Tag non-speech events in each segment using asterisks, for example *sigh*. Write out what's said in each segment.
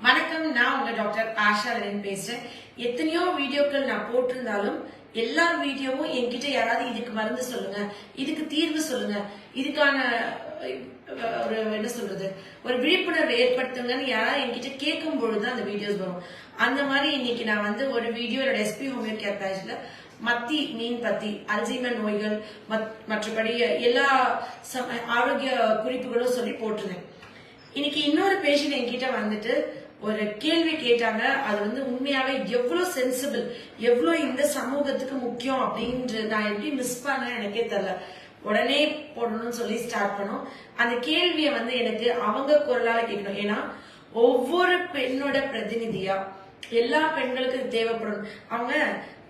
வணக்கம் நான் உங்க டாக்டர் ஆஷா லெனின் பேசுறேன். எத்தனையோ வீடியோக்கள் நான் போட்டிருந்தாலும் எல்லா வீடியோவும் என்கிட்ட யாராவது இதுக்கு மருந்து சொல்லுங்க இதுக்கு தீர்வு சொல்லுங்க இதுக்கான ஒரு என்ன சொல்றது ஒரு விழிப்புணர்வு ஏற்படுத்துங்கன்னு யாராவது என்கிட்ட கேட்கும் பொழுது அந்த வீடியோஸ் வரும். அந்த மாதிரி இன்னைக்கு நான் வந்து ஒரு வீடியோ என்னோட எஸ்பி ஹோமியோ கேர் பேஜ்ல மத்தி மீன் பத்தி அல்சைமர் நோய்கள் மத்- மற்றபடி எல்லா ஆரோக்கிய குறிப்புகளும் சொல்லி போட்டிருந்தேன். இன்னைக்கு இன்னொரு பேஷண்ட் என்கிட்ட வந்துட்டு ஒரு கேள்வி கேட்டாங்க அது வந்து உண்மையாவே எவ்வளவு சென்சிபிள் எவ்வளவு இந்த சமூகத்துக்கு முக்கியம் அப்படின்ற நான் எப்படி மிஸ் பண்ணேன் எனக்கே தெரியல. உடனே போடணும்னு சொல்லி ஸ்டார்ட் பண்ணோம். அந்த கேள்வியை வந்து எனக்கு அவங்க குரலால கேட்கணும். ஏன்னா ஒவ்வொரு பெண்ணோட பிரதிநிதியா எல்லா பெண்களுக்கும் தேவைப்படும். அவங்க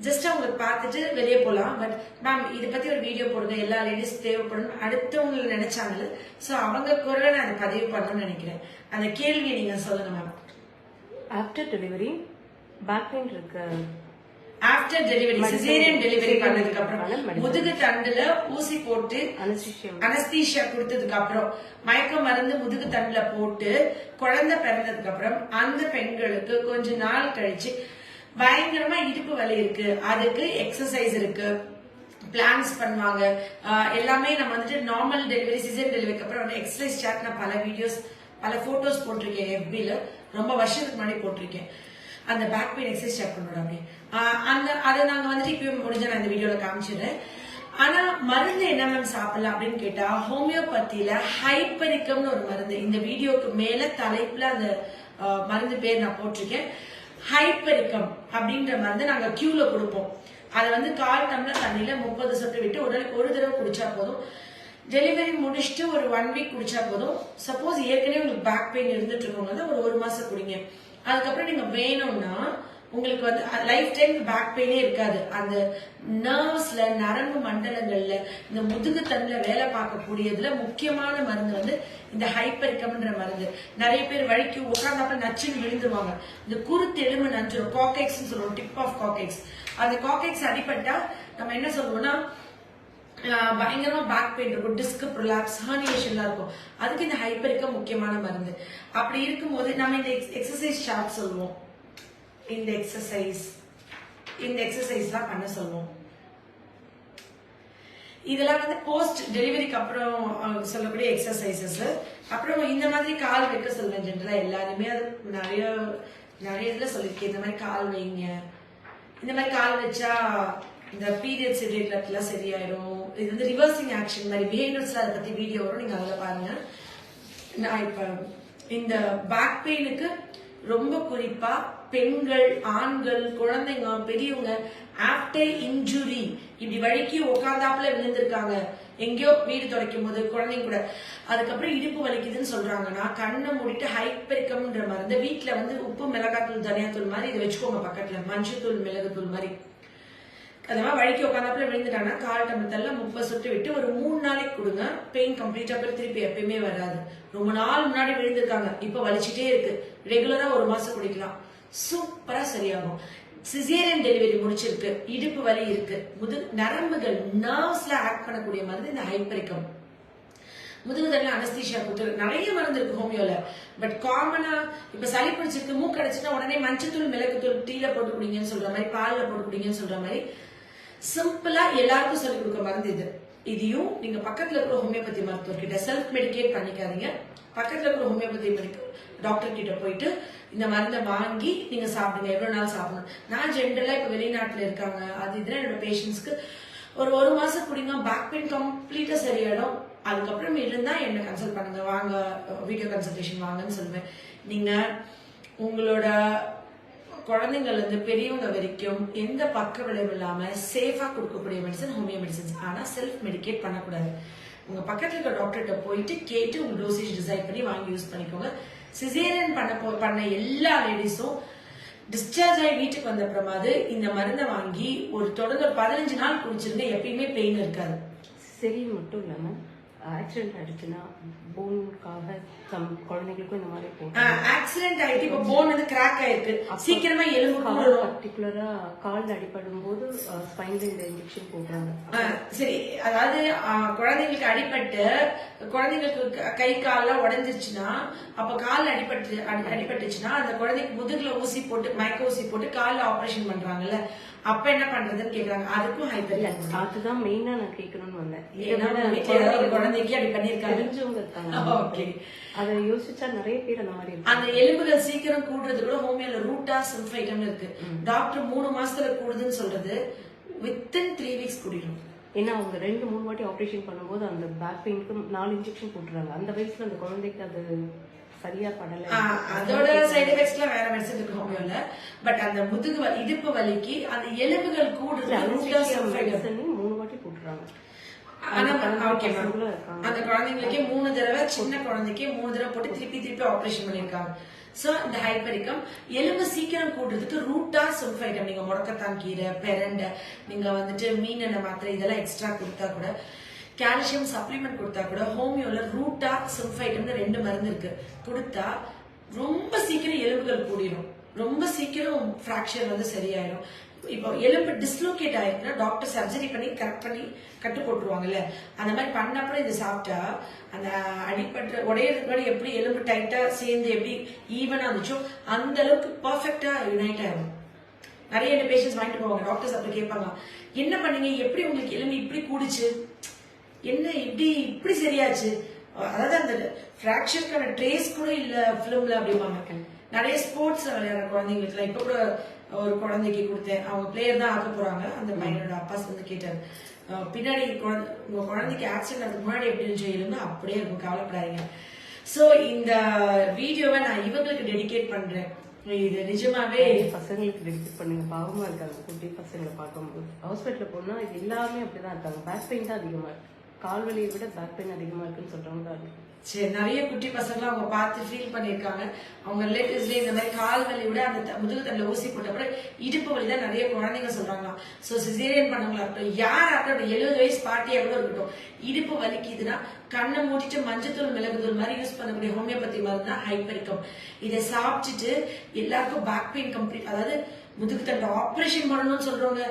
ஜஸ்ட் அவங்க பார்த்துட்டு வெளியே போகலாம் பட் மேம் இதை பத்தி ஒரு வீடியோ போடுங்க. எல்லா லேடிஸ் தேவைப்படும். அடுத்தவங்களை நினைச்சாங்க ஸோ அவங்க குரலை நான் அதை பதிவு பண்ணணும்னு நினைக்கிறேன். அந்த கேள்வியை நீங்க சொல்லுங்க ma'am after delivery back pain இருக்கு. ஆஃப்டர் டெலிவரி சிசேரியன் டெலிவரி பண்ணதுக்கு அப்புறம். முதுகு தண்டுல ஊசி போட்டு அனஸ்தீஷியா கொடுத்ததுக்கு அப்புறம் மயக்க மருந்து முதுகு தண்டுல போட்டு குழந்தை பிறந்ததுக்கு அப்புறம் அந்த பெண்களுக்கு கொஞ்ச நாள் கழிச்சு பயங்கரமா இடுப்பு வலி இருக்கு. அதுக்கு எக்ஸசைஸ் இருக்கு. பிளான்ஸ் பண்ணுவாங்க. எல்லாமே நம்ம வந்துட்டு நார்மல் டெலிவரி சீசன் டெலிவரிக்கு அப்புறம் எக்ஸசைஸ் சாட் நான் பல வீடியோஸ் பல போட்டோஸ் போட்டிருக்கேன் FB-ல ரொம்ப வருஷத்துக்கு முன்னாடி போட்டிருக்கேன். அந்த பேக் பெயின் எக்ஸசைஸ் சாட் பண்ணோட அப்படி அந்த அதை நாங்க வந்துட்டு இப்பயும் முடிஞ்ச நான் இந்த வீடியோல காமிச்சிடுறேன். ஆனா மருந்து என்ன மேம் சாப்பிடலாம் அப்படின்னு கேட்டா ஹோமியோபதியில ஹைப்பரிக்கம்னு ஒரு மருந்து. இந்த வீடியோக்கு மேல தலைப்புல அந்த மருந்து பேர் நான் போட்டிருக்கேன். ஹைப்பரிக்கம் அப்படின்ற மருந்து நாங்க கியூல கொடுப்போம். அதை வந்து கால் டம்ளர் தண்ணியில முப்பது சொட்டு விட்டு உடலுக்கு ஒரு தடவை குடிச்சா போதும். டெலிவரி முடிச்சுட்டு ஒரு ஒன் வீக் குடிச்சா போதும். சப்போஸ் ஏற்கனவே உங்களுக்கு பேக் பெயின் இருந்துட்டு இருக்கவங்க ஒரு ஒரு மாசம் குடிங்க. அதுக்கப்புறம் நீங்க வேணும்னா உங்களுக்கு வந்து லைஃப் டைம் பேக் பெயினே இருக்காது. அந்த நர்வ்ஸ்ல நரம்பு மண்டலங்கள்ல இந்த முதுகு தண்டுல வேலை பார்க்கக்கூடியதுல முக்கியமான மருந்து வந்து இந்த ஹைப்பரிக்கம்ன்ற மருந்து. நிறைய பேர் வழிக்கு உட்கார்ந்தாப்ப நச்சுன்னு விழுந்துருவாங்க. இந்த குருத்து நஞ்சு நஞ்சிரும். காக்கெக்ஸ் சொல்லுவோம் டிப் ஆஃப் காக்கெக்ஸ் அந்த காக்கெக்ஸ் அடிபட்டா நம்ம என்ன சொல்லுவோம்னா பயங்கரமா பேக் பெயின் இருக்கும் டிஸ்க் ப்ரொலாப்ஸ் ஹர்னியேஷன்லாம் இருக்கும். அதுக்கு இந்த ஹைப்பருக்கு முக்கியமான மருந்து. அப்படி இருக்கும்போது நம்ம இந்த எக்ஸசைஸ் சார்ட் சொல்லுவோம். இந்த எக்ஸசைஸ் இந்த எக்ஸசைஸ்லாம் பண்ண சொல்லுவோம். இதெல்லாம் வந்து போஸ்ட் டெலிவரிக்கு அப்புறம் சொல்லக்கூடிய எக்ஸசைசஸ் அப்புறம் இந்த மாதிரி கால் வைக்க சொல்லுவேன் ஜென்ரலா எல்லாருமே அது நிறைய நிறைய இதுல சொல்லியிருக்கேன் இந்த மாதிரி கால் வைங்க. இந்த மாதிரி கால் வச்சா இந்த பீரியட்ஸ் இரிட்டேட்லாம் சரியாயிடும். இது வந்து ரிவர்சிங் ஆக்ஷன் மாதிரி பிஹேவியர்ஸ்ல அதை பற்றி வீடியோ வரும். நீங்கள் அதில் பாருங்க. நான் இப்போ இந்த பேக் பெயினுக்கு ரொம்ப குறிப்பா பெண்கள் ஆண்கள் குழந்தைங்க பெரியவங்க ஆஃப்டர் இன்ஜுரி இப்படி வழிக்கு உட்காந்தாப்புல விழுந்திருக்காங்க. எங்கேயோ வீடு துடைக்கும் போது குழந்தைங்க கூட. அதுக்கப்புறம் இடுப்பு வலிக்குதுன்னு சொல்றாங்கன்னா கண்ணை மூடிட்டு ஹைப்பரிக்கம்ன்ற மருந்து வீட்டுல வந்து உப்பு மிளகாத்தூள் தனியாத்தூள் மாதிரி இதை வச்சுக்கோங்க பக்கத்துல. மஞ்சத்தூள் மிளகுத்தூள் மாதிரி. அந்த மாதிரி வழிக்கு உட்காந்தாப்புல விழுந்துட்டாங்கன்னா கால் டம்பத்தல்ல முப்பது சொட்டு விட்டு ஒரு மூணு நாளைக்கு கொடுங்க. பெயின் கம்ப்ளீட்டாக போய் திருப்பி எப்பயுமே வராது. ரொம்ப நாள் முன்னாடி விழுந்திருக்காங்க. இப்போ வலிச்சுட்டே இருக்கு. ரெகுலராக ஒரு மாதம் குடிக்கலாம். சூப்பராக சரியாகும். சிசேரியன் டெலிவரி முடிச்சிருக்கு. இடுப்பு வலி இருக்கு. முது நரம்புகள் நர்வ்ஸ்ல ஆக்ட் பண்ணக்கூடிய மருந்து இந்த ஹைப்பரிக்கம் முதுகுதல்ல அனஸ்தீஷியா கொடுத்து நிறைய மருந்து இருக்கு ஹோமியோல பட் காமனா இப்ப சளி பிடிச்சிருக்கு மூக்கடைச்சுன்னா உடனே மஞ்சத்தூள் மிளகுத்தூள் டீல போட்டு குடிங்கன்னு சொல்ற மாதிரி பாலில் போட்டு குடிங்கன்னு சொல்ற மாதிரி சிம்பிளா எல்லாருக்கும் சொல்லி கொடுக்க மருந்து இது. இதையும் நீங்க பக்கத்துல இருக்கிற ஹோமியோபதி மருத்துவர் கிட்ட செல்ஃப் மெடிகேட் பண்ணிக்காதீங்க. பக்கத்துல இருக்கிற ஹோமியோபதி மெடிக்கல் டாக்டர் கிட்ட போயிட்டு இந்த மருந்தை வாங்கி நீங்க சாப்பிடுங்க. எவ்வளவு நாள் சாப்பிடணும். நான் ஜென்ரலா இப்ப வெளிநாட்டுல இருக்காங்க. அது இதுல என்னோட பேஷண்ட்ஸ்க்கு ஒரு ஒரு மாசம் குடிங்க. பேக் பெயின் கம்ப்ளீட்டா சரியாயிடும். அதுக்கப்புறம் இருந்தா என்ன கன்சல்ட் பண்ணுங்க. வாங்க வீடியோ கன்சல்டேஷன் வாங்கன்னு சொல்லுவேன். நீங்க உங்களோட குழந்தைங்கள்லேருந்து பெரியவங்க வரைக்கும் எந்த பக்க விளைவு இல்லாமல் சேஃபாக கொடுக்கக்கூடிய மெடிசன் ஹோமியோ மெடிசன்ஸ் ஆனால் செல்ஃப் மெடிக்கேட் பண்ணக்கூடாது. உங்கள் பக்கத்தில் இருக்க டாக்டர்கிட்ட போயிட்டு கேட்டு உங்கள் டோசேஜ் டிசைட் பண்ணி வாங்கி யூஸ் பண்ணிக்கோங்க. சிசேரியன் பண்ண போ- பண்ண எல்லா லேடிஸும் டிஸ்சார்ஜ் ஆகி வீட்டுக்கு வந்த அப்புறமாவது இந்த மருந்தை வாங்கி ஒரு தொடர்ந்து பதினஞ்சு நாள் குடிச்சிருங்க எப்பயுமே பெயின் இருக்காது. சரி மட்டும் இல்லாமல் ஆக்சிடென்ட் ஆயிடுச்சுன்னா போனுக்காக சம் குழந்தைங்களுக்கும் இந்த மாதிரி போட்டு ஆக்சிடென்ட் ஆயிட்டு இப்ப போன் வந்து கிராக் ஆயிருக்கு. சீக்கிரமா எலும்பு கூடணும் பர்டிகுலரா கால் அடிபடும் போது ஸ்பைன்ல இந்த இன்ஜெக்ஷன் போடுறாங்க. சரி அதாவது குழந்தைங்களுக்கு அடிபட்டு குழந்தைங்களுக்கு க- கால்லாம் உடைஞ்சிருச்சுன்னா அப்ப கால் அடிபட்டு அடி- அடிபட்டுச்சுன்னா அந்த குழந்தைக்கு முதுகுல ஊசி போட்டு மயக்க ஊசி போட்டு கால்ல ஆபரேஷன் பண்றாங்கல்ல. அப்ப என்ன பண்றதுன்னு கேக்குறாங்க. அதுக்கும் ஹைப்பர் அதுதான் மெயினா நான் கேட்கணும்னு வந்தேன். குழந்தைக்கு அப்படி பண்ணிருக்காங்க *laughs* அதை யோசிச்சா நிறைய பேர் அந்த மாதிரி அந்த எலும்புகள் சீக்கிரம் கூடுறது கூட ஹோமியோல ரூட்டா சல்ஃபைட்டம் இருக்கு. டாக்டர் மூணு மாசத்துல கூடுதுன்னு சொல்றது வித்தின் த்ரீ வீக்ஸ் கூடிடும். ஏன்னா அவங்க ரெண்டு மூணு வாட்டி ஆபரேஷன் பண்ணும்போது அந்த பேக் பெயினுக்கு நாலு இன்ஜெக்ஷன் போட்டுறாங்க. அந்த வயசுல அந்த குழந்தைக்கு அது சரியா ஆஹ் அதோட சைடு எஃபெக்ட்ஸ்லாம் வேற மெடிசன் இருக்கு ஹோமியோல பட் அந்த முதுகு வலி இடுப்பு வலிக்கு அந்த எலும்புகள் கூடுறது மூணு வாட்டி போட்டுறாங்க அந்த குழந்தைங்களுக்கே மூணு தடவை சின்ன குழந்தைக்கே மூணு தடவை போட்டு திருப்பி திருப்பி ஆபரேஷன் பண்ணிருக்காங்க சோ இந்த ஹைப்பரிக்கம் எலும்பு சீக்கிரம் கூடுறதுக்கு ரூட்டா சல்ஃபைட்டம் நீங்க முடக்கத்தான் கீரை பெரண்டை நீங்க வந்துட்டு மீன் எண்ணெய் மாத்திரை இதெல்லாம் எக்ஸ்ட்ரா கொடுத்தா கூட கால்சியம் சப்ளிமெண்ட் கொடுத்தா கூட ஹோமியோல ரூட்டா சிம்ஃபைட்னு ரெண்டு மருந்து இருக்கு. கொடுத்தா ரொம்ப சீக்கிரம் எலும்புகள் கூடிடும் ரொம்ப சீக்கிரம் ஃப்ராக்சர் வந்து சரியாயிடும் இப்போ எலும்பு டிஸ்லோகேட் ஆயிருக்குன்னா டாக்டர் சர்ஜரி பண்ணி கரெக்ட் பண்ணி கட்டு போட்டுருவாங்கல்ல. அந்த மாதிரி பண்ண அப்புறம் இது சாப்பிட்டா அந்த அடிப்பட்டு உடையறதுக்கு முன்னாடி எப்படி எலும்பு டைட்டா சேர்ந்து எப்படி ஈவனா இருந்துச்சோ அந்த அளவுக்கு பர்ஃபெக்டா யுனைட் ஆயிடும் நிறைய என்ன பேஷண்ட்ஸ் வாங்கிட்டு போவாங்க. டாக்டர்ஸ் அப்படி கேட்பாங்க. என்ன பண்ணீங்க? எப்படி உங்களுக்கு எலும்பு இப்படி கூடுச்சு? என்ன இப்படி இப்படி சரியாச்சு? அதாவது அந்த ஃப்ராக்சருக்கான ட்ரேஸ் கூட இல்ல ஃபிலிம்ல அப்படிம்பாங்க. நிறைய ஸ்போர்ட்ஸ் விளையாடுற குழந்தைங்களுக்குலாம் இப்ப கூட ஒரு குழந்தைக்கு கொடுத்தேன். அவங்க பிளேயர் தான் ஆக்க போறாங்க. அந்த பையனோட அப்பா வந்து கேட்டாரு. பின்னாடி உங்க குழந்தைக்கு ஆக்சிடென்ட் அதுக்கு முன்னாடி எப்படி இருந்துச்சு அப்படியே இருக்கும் கவலைப்படாதீங்க. சோ இந்த வீடியோவை நான் இவங்களுக்கு டெடிகேட் பண்றேன். இது நிஜமாவே பசங்களுக்கு டெடிகேட் பண்ணுங்க. பாவமா இருக்காங்க. குட்டி பசங்களை பார்க்கும்போது. ஹாஸ்பிட்டல் போனா இது எல்லாமே அப்படிதான் இருக்காங்க. பேக் பெயின் தான் அதிகமா இருக்கு. கால் வலியை விட பேக் பெயின் அதிகமா இருக்குன்னு சொல்றவங்க தான் இருக்கு. சரி நிறைய குட்டி பசங்களை அவங்க பார்த்து ஃபீல் பண்ணியிருக்காங்க. அவங்க ரிலேட்டிவ்ஸ்லேயே இந்த மாதிரி கால் வலி விட அந்த த- முதுகு தண்டில் ஊசி போட்ட அப்புறம் இடுப்பு வலி தான் நிறைய குழந்தைங்க சொல்றாங்களாம். ஸோ சிசேரியன் பண்ணவங்களா இருக்கட்டும் யாராகட்டும் எழுபது வயசு பாட்டியாக கூட இருக்கட்டும் இடுப்பு வலிக்குதுன்னா கண்ணை மூடிட்டு மஞ்சத்தூள் மிளகுத்தூள் மாதிரி யூஸ் பண்ணக்கூடிய ஹோமியோபதி மருந்து தான் ஹைப்பரிக்கம் இதை சாப்பிட்டுட்டு எல்லாருக்கும் பேக் பெயின் கம்ப்ளீட் அதாவது முதுகு தண்டு ஆப்ரேஷன் பண்ணணும்னு சொல்றவங்க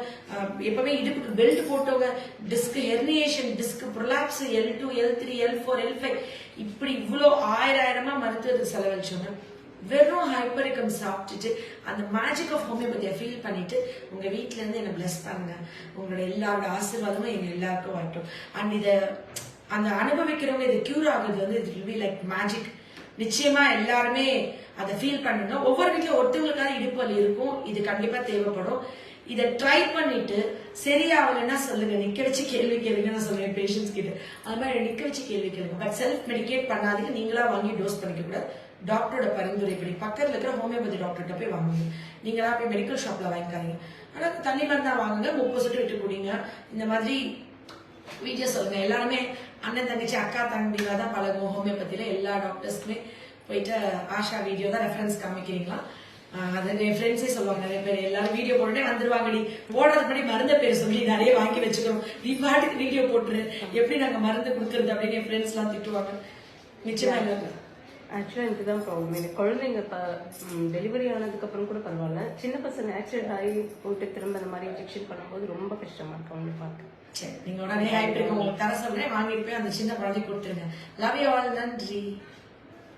எப்பவுமே இடுப்புக்கு பெல்ட் போட்டவங்க disc herniation disc prolapse L two L three L four L five இப்படி இவ்வளோ ஆயிரம் ஆயிரமா மருத்துவத்துக்கு செலவழிச்சோங்க. வெறும் ஹைப்பரிக்கம் சாப்பிட்டுட்டு அந்த மேஜிக் ஆஃப் ஹோமியோபதியை ஃபீல் பண்ணிட்டு உங்க வீட்டுல இருந்து என்ன பிளஸ் பண்ணுங்க. உங்களோட எல்லாரோட ஆசீர்வாதமும் எங்க எல்லாருக்கும் வரட்டும். அண்ட் இதை அந்த அனுபவிக்கிறவங்க இது கியூர் ஆகுது வந்து it will be like magic நிச்சயமா எல்லாருமே அதை ஃபீல் பண்ணுங்க. ஒவ்வொரு வீட்டிலும் ஒருத்தவங்களுக்காக இடுப்பு வலி இருக்கும். இது கண்டிப்பா தேவைப்படும். இதை ட்ரை பண்ணிட்டு சரியாகலைன்னா சொல்லுங்க. நிக்க வச்சு கேள்வி கேளுங்க நான் சொல்லுவேன் பேஷண்ட்ஸ் கிட்ட. அது மாதிரி நிக்க வச்சு கேள்வி கேளுங்க. பட் செல்ஃப் மெடிகேட் பண்ணாதீங்க. நீங்களா வாங்கி டோஸ் பண்ணிக்க கூடாது டாக்டரோட பரிந்துரைப்படி பக்கத்துல இருக்கிற ஹோமியோபதி டாக்டர்கிட்ட போய் வாங்குங்க. நீங்களா போய் மெடிக்கல் ஷாப்ல வாங்கிக்காதீங்க. ஆனா தண்ணி மருந்தா வாங்குங்க. முப்பது சொட்டு விட்டு குடிங்க. இந்த மாதிரி வீடியோ சொல்லுங்க. எல்லாருமே அண்ணன் தங்கச்சி அக்கா தம்பிகளா தான் பழகும் ஹோமியோபதியில. எல்லா டாக்டர்ஸ்க்குமே போயிட்டு ஆஷா வீடியோ தான் ரெஃபரன்ஸ் காமிக்கிறீங்களா? அது என் ஃப்ரெண்ட்ஸே சொல்லுவாங்க நிறைய பேர். எல்லாரும் வீடியோ போட்டுட்டே வந்துருவாங்கடி ஓடுறது படி மருந்த பேர் சொல்லி நிறைய வாங்கி வச்சுக்கிறோம் நீ பாட்டுக்கு வீடியோ போட்டுரு. எப்படி நாங்க மருந்து கொடுக்கறது அப்படின்னு என் ஃப்ரெண்ட்ஸ் எல்லாம் திட்டுவாங்க. நிச்சயமா இல்லைங்க ஆக்சுவலாக இதுதான் ப்ராப்ளம் எனக்கு குழந்தைங்க டெலிவரி ஆனதுக்கு அப்புறம் கூட பரவாயில்ல. சின்ன பசங்க ஆக்சிடென்ட் ஆகி போட்டு திரும்ப இந்த மாதிரி இன்ஜெக்ஷன் பண்ணும்போது ரொம்ப கஷ்டமா இருக்கு அவங்க பார்க்க. சரி நீங்க உடனே ஹைப் உங்களுக்கு தர சொல்றேன். வாங்கிட்டு போய் அந்த சின்ன குழந்தை கொடுத்துருங்க. லவ் யூ ஆல் நன்றி.